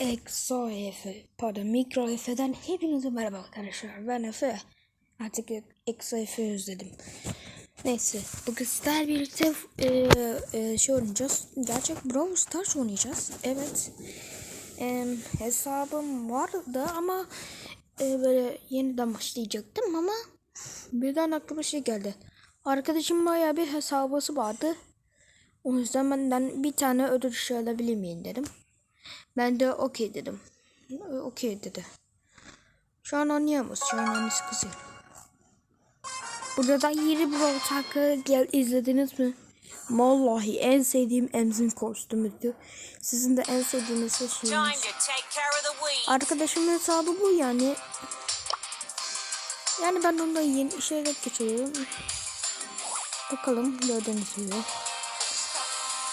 Exo Efe, pardon Mikro Efe'den hepinize merhaba arkadaşlar. Ben Efe. Artık Exo Efe'yi özledim. Neyse, bugün sizler birlikte e, e, şey oynayacağız. Gerçek Brawl Stars oynayacağız. Evet. E, hesabım vardı ama e, böyle yeniden başlayacaktım ama birden aklıma şey geldi. Arkadaşım bayağı bir hesabısı vardı. O yüzden benden bir tane ödül şey alabilir miyim dedim. Ben de okey dedim. Okey dedi. Şu an oynayamaz. Şu an annesi kızıyor. Burada da yeni Brawl Talk'ı gel izlediniz mi? Vallahi en sevdiğim Emzin kostümüydü. Sizin de en sevdiğiniz weeds. Arkadaşımın hesabı bu yani. Yani ben onda yeni şeyler geçiyorum. Bakalım gördüğünüz gibi.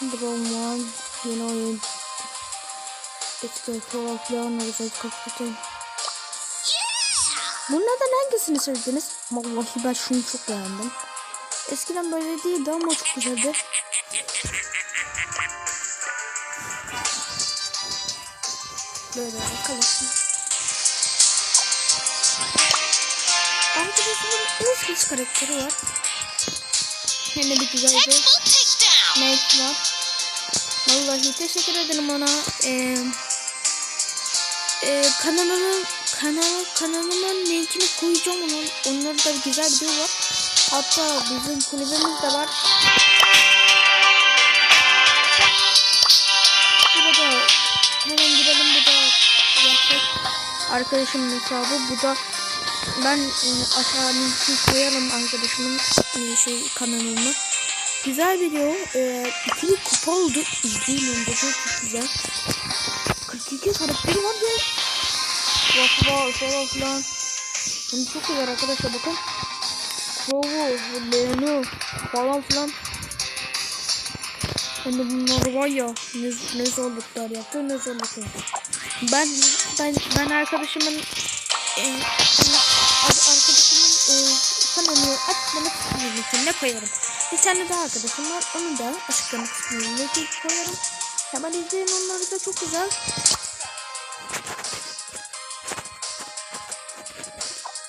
Brawl One yeni oyun. Eski olarak plan olacak kapatın. Bunlardan hangisini sevdiniz? Vallahi ben şunu çok beğendim. Eskiden böyle değildi ama çok güzeldi. Böyle bakalım. Arkadaşımın Özgüç karakteri var. De bir güzel bir. Nate var. Vallahi teşekkür ederim ona. Ee, e, kanalımın kanal kanalımın linkini koyacağım onun. Onları da güzel video var. Hatta bizim kulübümüz de var. Burada hemen girelim bu da yapacak arkadaşımın hesabı. Bu da ben e, aşağı linki koyarım arkadaşımın e, şey kanalını. Güzel video. E, ikili kupa oldu. İzleyin önce çok, çok güzel. 42 karakteri var ya. Vah falan filan. Bunu çok güzel arkadaşlar bakın. Crow'u, Leon'u falan filan. Hani bunlar var ya ne, ne zorluklar yaptı ne zorluklar. Ben ben ben arkadaşımın e, arkadaşımın e, kanalını açıklama kısmına koyarım. Bir tane daha arkadaşım var. Onu da açıklama kısmına koyarım. Hemen izleyin onları da çok güzel.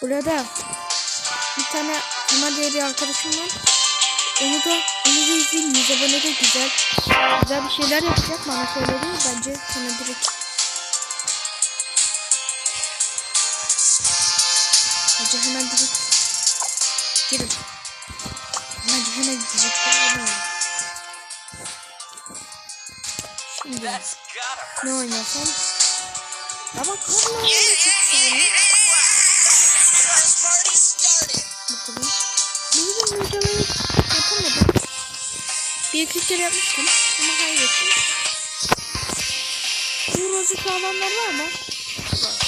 Burada bir tane Kemal diye bir arkadaşım var. Onu da onu da izleyin. Yüz abone de güzel. Güzel bir şeyler yapacak bana söyledi. Bence sana direkt Hadi hemen direkt girin. Girin. Şimdi ne oynasam? Ya bak kadın oynamayı çok seviyorum. Party started. Bakalım. Bizim videoları yapamadım. Bir iki kere yapmıştım ama kaybettim. Burası sağlamlar var mı? Var.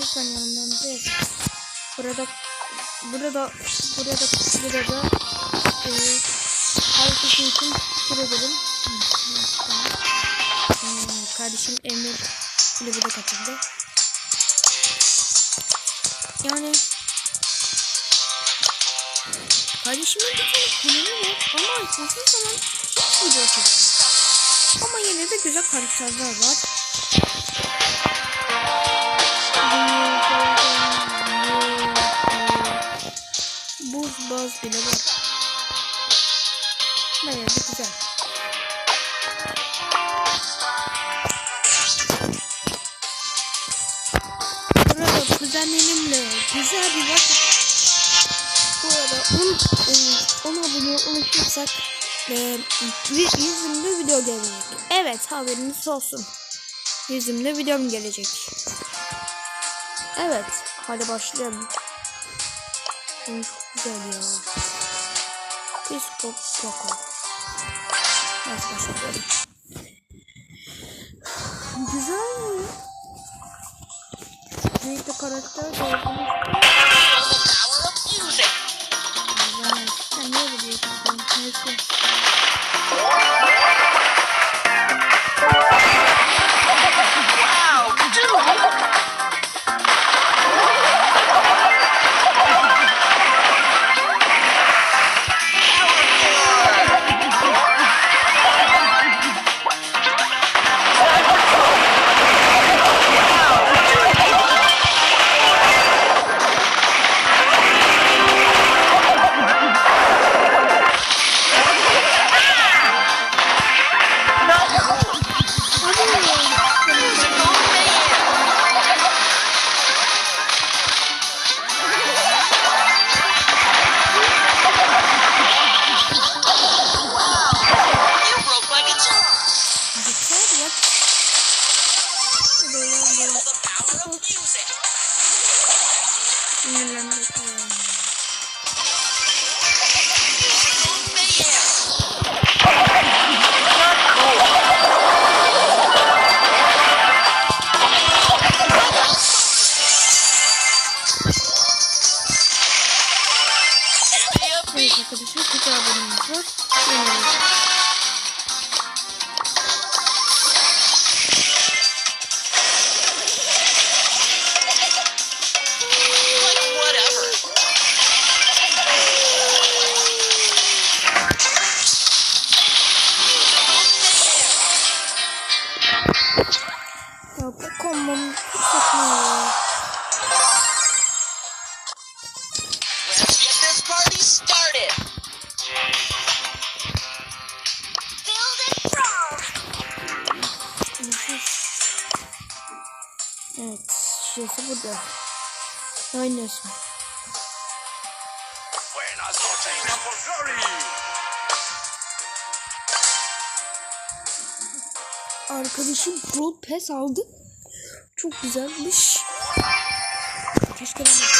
Lütfen yanlarınıza yazın. Burada burada burada burada e, herkes için teşekkür ederim. Hmm, kardeşim Emir kulübü de katıldı. Yani Kardeşimin bir tane kanalı var ama uzun zaman hiç video çekmiyor. Ama yine de güzel karakterler var. Buz baz bile var. Bayağı da güzel. Burada kuzenlerimle güzel bir vakit bu arada 10 10 abone ulaşırsak e, yüzümde video gelecek. Evet haberiniz olsun. Yüzümde videom gelecek. Evet hadi başlayalım. Çok güzel ya. Piskop Poco. Evet başlayalım. Güzel mi? Karakter gördünüz Power of music. Güzel. Sen niye biliyorsun? Neyse. Sinirlenmek Evet arkadaşlar tekrar bölümümüz var. Yeni Ya bu kombom çok saçma ya. Evet, şişesi burada. Ne oynuyorsun? Arkadaşım Brawl Pass aldı. Çok güzelmiş. Keşke ben de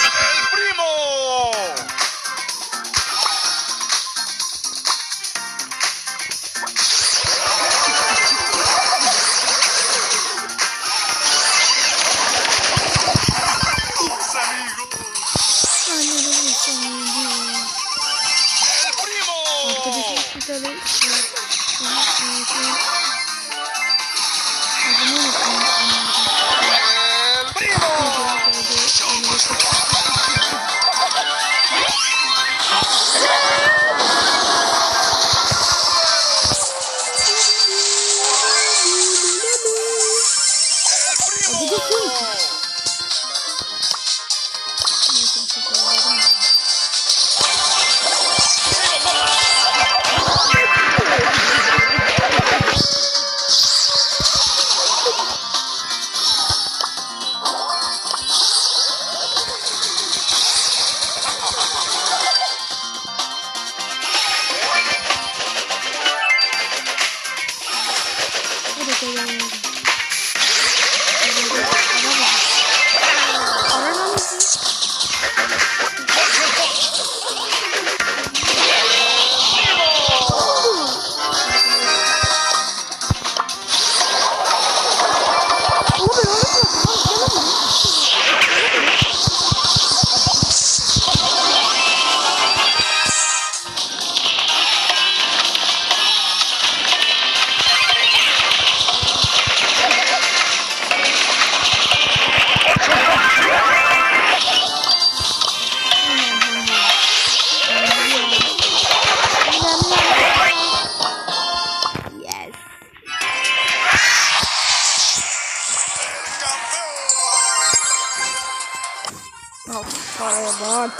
Al paraya bak.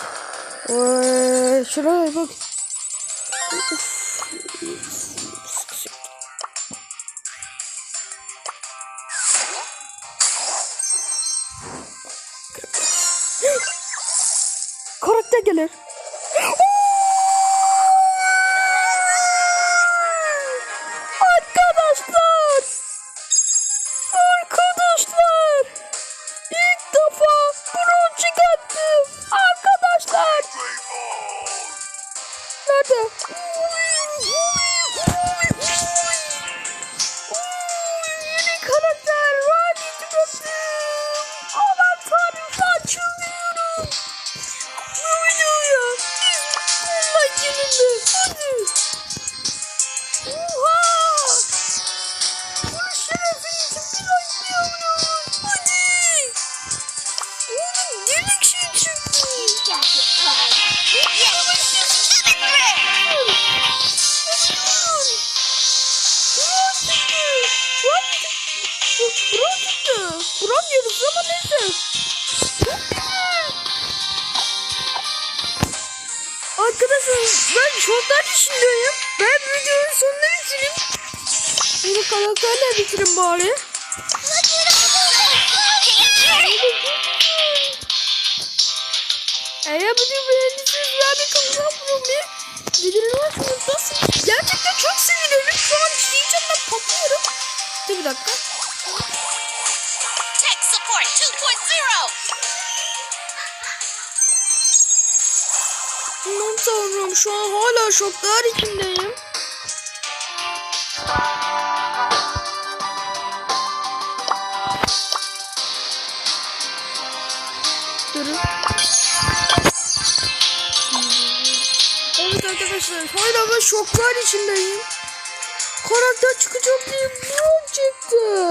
Oy, şuraya bak. Şortlar içindeyim. Ben videonun sonuna bitireyim. Bunu karakterle bitirin bari. Eğer bu videoyu beğendiyseniz ben bir kanala abone olmayı, bildirimleri açmayı unutmazsınız. Gerçekten çok seviniyorum. Şu an heyecanla patlıyorum. Dur bir dakika. Tech Support 2.0. Aman tanrım şu an hala şoklar içindeyim. Durun. Evet arkadaşlar hala ben şoklar içindeyim. Karakter çıkacak diye blok çıktı.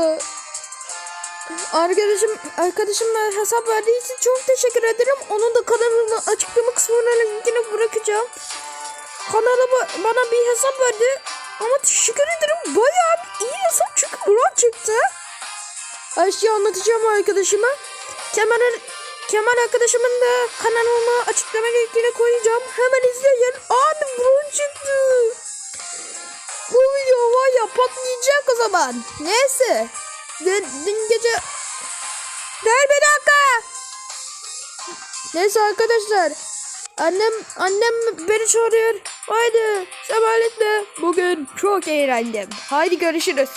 Arkadaşım arkadaşım hesap verdiği için çok teşekkür ederim. Onun da kanalını açıklama kısmına linkini bırakacağım. Kanala ba- bana bir hesap verdi. Ama teşekkür ederim. Bayağı iyi hesap çünkü Murat çıktı. Her şeyi anlatacağım arkadaşıma. Kemal, Kemal arkadaşımın da kanalını açıklama linkine koyacağım. Hemen izleyin. Abi Murat çıktı. Bu video var ya patlayacak o zaman. Neyse. Dün, dün gece... Dur bir dakika. Neyse arkadaşlar. Annem annem beni çağırıyor. Haydi sabahletle. Bugün çok eğlendim. Haydi görüşürüz.